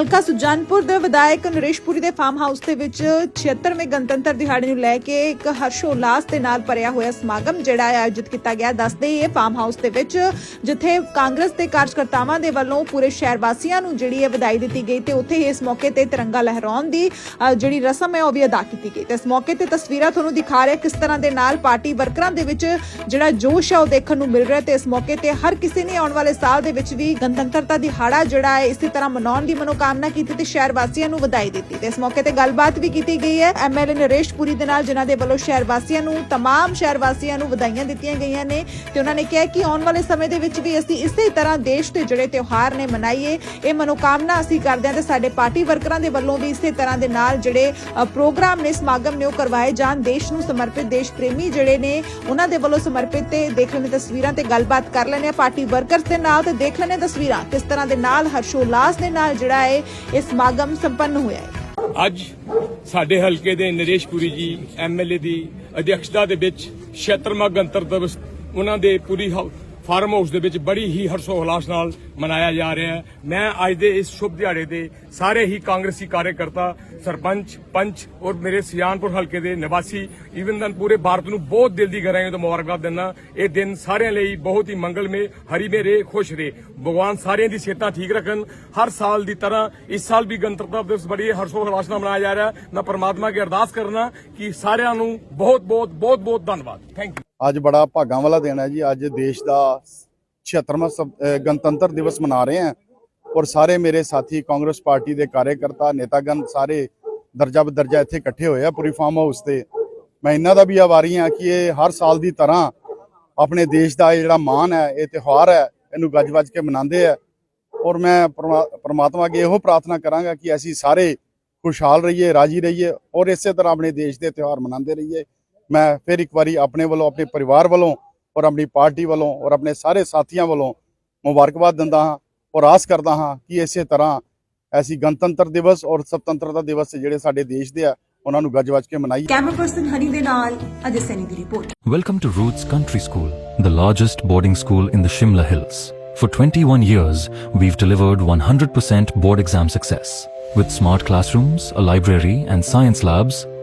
ਹਲਕਾ ਸੁਜਾਨਪੁਰ ਦੇ ਵਿਧਾਇਕ ਨਰੇਸ਼ਪੁਰੀ ਦੇ ਫਾਰਮ ਹਾਊਸ ਦੇ ਵਿੱਚ 76ਵੇਂ ਗਣਤੰਤਰ ਦਿਹਾੜੇ ਨੂੰ ਲੈ ਕੇ ਇੱਕ ਹਰਸ਼ੋਲਾਸ ਦੇ ਨਾਲ ਭਰਿਆ ਹੋਇਆ ਸਮਾਗਮ, ਜਿਹੜਾ ਆਯੋਜਿਤ ਕੀਤਾ ਗਿਆ। ਦੱਸਦੇ ਹੀ ਇਹ ਫਾਰਮ ਹਾਊਸ ਦੇ ਵਿੱਚ ਜਿੱਥੇ ਕਾਂਗਰਸ ਦੇ ਕਾਰਜਕਰਤਾਵਾਂ ਦੇ ਵੱਲੋਂ ਪੂਰੇ ਸ਼ਹਿਰ ਵਾਸੀਆਂ ਨੂੰ ਜਿਹੜੀ ਹੈ ਵਧਾਈ ਦਿੱਤੀ ਗਈ ਤੇ ਉੱਥੇ ਹੀ ਇਸ ਮੌਕੇ ਤੇ ਤਿਰੰਗਾ ਲਹਿਰਾਉਣ ਦੀ ਜਿਹੜੀ ਰਸਮ ਹੈ ਉਹ ਵੀ ਅਦਾ ਕੀਤੀ ਗਈ। ਤੇ ਇਸ ਮੌਕੇ ਤੇ ਤਸਵੀਰਾਂ ਤੁਹਾਨੂੰ ਦਿਖਾ ਰਿਹਾ ਕਿਸ ਤਰ੍ਹਾਂ ਦੇ ਨਾਲ ਪਾਰਟੀ ਵਰਕਰਾਂ ਦੇ ਵਿੱਚ ਜਿਹੜਾ ਜੋਸ਼ ਹੈ ਉਹ ਦੇਖਣ ਨੂੰ ਮਿਲ ਰਿਹਾ ਤੇ ਇਸ ਮੌਕੇ ਤੇ ਹਰ ਕਿਸੇ ਨੇ ਆਉਣ ਵਾਲੇ ਸਾਲ ਦੇ ਵਿੱਚ ਵੀ ਗਣਤੰਤਰਤਾ ਦਿਹਾੜਾ ਜਿਹੜਾ ਹੈ ਇਸੇ ਤਰ੍ਹਾਂ ਮਨਾਉਣ ਦੀ ਮਨੋਕਾਮਨਾ ਕੀਤੀ ਤੇ ਸ਼ਹਿਰ ਵਾਸੀਆਂ ਨੂੰ ਵਧਾਈ ਦਿੱਤੀ ਤੇ ਇਸ ਮੌਕੇ ਤੇ ਗੱਲਬਾਤ ਵੀ ਕੀਤੀ ਗਈ ਹੈ ਐਮਐਲਏ ਨਰੇਸ਼ ਪੁਰੀ ਦੇ ਨਾਲ ਜਿਨ੍ਹਾਂ ਦੇ ਵੱਲੋਂ ਸ਼ਹਿਰ ਵਾਸੀਆਂ ਨੂੰ तमाम ਸ਼ਹਿਰ ਵਾਸੀਆਂ ਨੂੰ ਵਧਾਈਆਂ ਦਿੱਤੀਆਂ ਗਈਆਂ ਨੇ ਤੇ ਉਹਨਾਂ ਨੇ ਕਿਹਾ ਕਿ ਆਉਣ ਵਾਲੇ ਸਮੇਂ ਦੇ ਵਿੱਚ ਵੀ ਅਸੀਂ ਇਸੇ ਤਰ੍ਹਾਂ ਦੇਸ਼ ਦੇ ਜਿਹੜੇ ਤਿਉਹਾਰ ਨੇ ਮਨਾਈਏ ਇਹ ਮਨੋਕਾਮਨਾ ਅਸੀਂ ਕਰਦੇ ਹਾਂ ਤੇ ਸਾਡੇ ਪਾਰਟੀ ਵਰਕਰਾਂ ਦੇ ਵੱਲੋਂ ਵੀ ਇਸੇ ਤਰ੍ਹਾਂ ਦੇ ਨਾਲ ਜਿਹੜੇ ਅ, ਪ੍ਰੋਗਰਾਮ ਨੇ ਸਮਾਗਮ ਨੇ ਉਹ ਕਰਵਾਏ ਜਾਣ ਦੇਸ਼ ਨੂੰ ਸਮਰਪਿਤ ਦੇਸ਼ ਪ੍ਰੇਮੀ ਜਿਹੜੇ ਨੇ ਉਹਨਾਂ ਦੇ ਵੱਲੋਂ ਸਮਰਪਿਤ ਤੇ ਦੇਖ ਲੈਣੇ ਤਸਵੀਰਾਂ ਤੇ ਗੱਲਬਾਤ ਕਰ ਲੈਣੇ ਆ ਪਾਰਟੀ ਵਰਕਰਸ ਦੇ ਨਾਲ ਤੇ ਦੇਖ ਲੈਣੇ ਤਸਵੀਰਾਂ ਕਿਸ ਤਰ੍ਹਾਂ ਦੇ ਨਾਲ ਹਰਸ਼ੋਲਾਸ ਦੇ ਨਾਲ ਜਿਹੜਾ ਹੈ ਇਹ ਸਮਾਗਮ ਸੰਪੰਨ ਹੋਇਆ ਹੈ। ਅੱਜ ਸਾਡੇ ਹਲਕੇ ਦੇ ਨਰੇਸ਼ ਪੁਰੀ ਜੀ ਐਮਐਲਏ ਦੀ ਅਧਿਕਸ਼ਤਾ ਦੇ ਵਿੱਚ 76ਵਾਂ ਗਣਤੰਤਰ ਦਿਵਸ, ਉਹਨਾਂ ਦੇ ਪੂਰੀ ਫਾਰਮ ਹਾਊਸ ਦੇ ਵਿੱਚ ਬੜੀ ਹੀ ਹਰਸ਼ੋ ਹਰਸ਼ੋਲਾਸ ਨਾਲ ਮਨਾਇਆ ਜਾ ਰਿਹਾ ਹੈ। ਮੈਂ ਅੱਜ ਦੇ ਇਸ ਸ਼ੁਭ ਦਿਹਾੜੇ ਦੇ ਸਾਰੇ ਹੀ ਕਾਂਗਰਸੀ ਕਾਰਜਕਰਤਾ, ਸਰਪੰਚ, ਪੰਚ ਔਰ ਮੇਰੇ ਸਿਆਣਪੁਰ ਹਲਕੇ ਦੇ ਨਿਵਾਸੀ ਈਵਨ ਦਨ ਪੂਰੇ ਭਾਰਤ ਨੂੰ ਬਹੁਤ ਦਿਲ ਦੀ ਗਹਿਰਾਈਆਂ ਤੋਂ ਮੁਬਾਰਕਬਾਦ ਦਿੰਦਾ ਇਹ ਦਿਨ ਸਾਰਿਆਂ ਲਈ ਬਹੁਤ ਹੀ ਮੰਗਲਮੇ ਹਰੀ ਮੇਰੇ ਖੁਸ਼ ਰਹੇ। ਭਗਵਾਨ ਸਾਰਿਆਂ ਦੀ ਸਿਹਤਾਂ ਠੀਕ ਰੱਖਣ। ਹਰ ਸਾਲ ਦੀ ਤਰ੍ਹਾਂ ਇਸ ਸਾਲ ਵੀ ਗਣਤੰਤਰ ਦਿਵਸ ਬੜੀ ਹਰਸ਼ੋਲਾਸ ਨਾਲ ਮਨਾਇਆ ਜਾ ਰਿਹਾ ਮੈਂ ਪਰਮਾਤਮਾ ਅੱਗੇ ਅਰਦਾਸ ਕਰਨਾ ਕਿ ਸਾਰਿਆਂ ਨੂੰ ਬਹੁਤ ਬਹੁਤ ਬਹੁਤ ਬਹੁਤ ਧੰਨਵਾਦ। ਥੈਂਕ ਯੂ ਅੱਜ ਬੜਾ ਭਾਗਾਂ ਵਾਲਾ ਦਿਨ ਹੈ ਜੀ। ਅੱਜ ਦੇਸ਼ ਦਾ 76ਵਾਂ ਸਭ- ਗਣਤੰਤਰ ਦਿਵਸ ਮਨਾ ਰਹੇ ਹਾਂ। ਔਰ ਸਾਰੇ ਮੇਰੇ ਸਾਥੀ ਕਾਂਗਰਸ ਪਾਰਟੀ ਦੇ ਕਾਰਜਕਰਤਾ ਨੇਤਾਗਣ ਸਾਰੇ ਦਰਜਾ ਬਦਰਜਾ ਇੱਥੇ ਇਕੱਠੇ ਹੋਏ ਆ ਪੂਰੀ ਫਾਰਮ ਹਾਊਸ ਤੇ। ਮੈਂ ਇਹਨਾਂ ਦਾ ਵੀ ਆਵਾਰੀ ਹਾਂ ਕਿ ਇਹ ਹਰ ਸਾਲ ਦੀ ਤਰ੍ਹਾਂ ਆਪਣੇ ਦੇਸ਼ ਦਾ ਇਹ ਜਿਹੜਾ ਮਾਣ ਹੈ, ਇਹ ਤਿਉਹਾਰ ਹੈ, ਇਹਨੂੰ ਗੱਜ-ਵੱਜ ਕੇ ਮਨਾਉਂਦੇ ਆ। ਔਰ ਮੈਂ ਪਰਮਾ- ਪ੍ਰਮਾਤਮਾ ਅੱਗੇ ਇਹੋ ਪ੍ਰਾਰਥਨਾ ਕਰਾਂਗਾ ਕਿ ਅਸੀਂ ਸਾਰੇ ਖੁਸ਼ਹਾਲ ਰਹੀਏ, ਰਾਜੀ ਰਹੀਏ ਔਰ ਇਸੇ ਤਰ੍ਹਾਂ ਆਪਣੇ ਦੇਸ਼ ਦੇ ਤਿਉਹਾਰ ਮਨਾਉਂਦੇ ਰਹੀਏ। ਮੈਂ ਫਿਰ ਇੱਕ ਵਾਰੀ ਆਪਣੇ ਵੱਲੋਂ ਆਪਣੇ ਪਰਿਵਾਰ ਵੱਲੋਂ ਔਰ ਆਪਣੀ ਪਾਰਟੀ ਵੱਲੋਂ ਔਰ ਆਪਣੇ ਸਾਰੇ ਸਾਥੀਆਂ ਵੱਲੋਂ ਮੁਬਾਰਕਬਾਦ ਦਿੰਦਾ ਹਾਂ ਔਰ ਆਸ ਕਰਦਾ ਹਾਂ ਕਿ ਇਸੇ ਤਰ੍ਹਾਂ ਐਸੀ ਗਣਤੰਤਰ ਦਿਵਸ ਔਰ ਸੁਤੰਤਰਤਾ ਦਿਵਸ ਜਿਹੜੇ ਸਾਡੇ ਦੇਸ਼ ਦੇ ਆ ਉਹਨਾਂ ਨੂੰ ਗੱਜ-ਵੱਜ ਕੇ ਮਨਾਈਏ ਕੈਮਰਾ ਪਰਸਨ ਹਨੀ ਦੇ ਨਾਲ ਅਜੇ ਸੈਨੀ ਦੀ report Welcome to Roots Country School, the largest boarding school in the Shimla Hills. For 21 years, we've delivered 100% board exam success. With smart classrooms, a library, and science labs,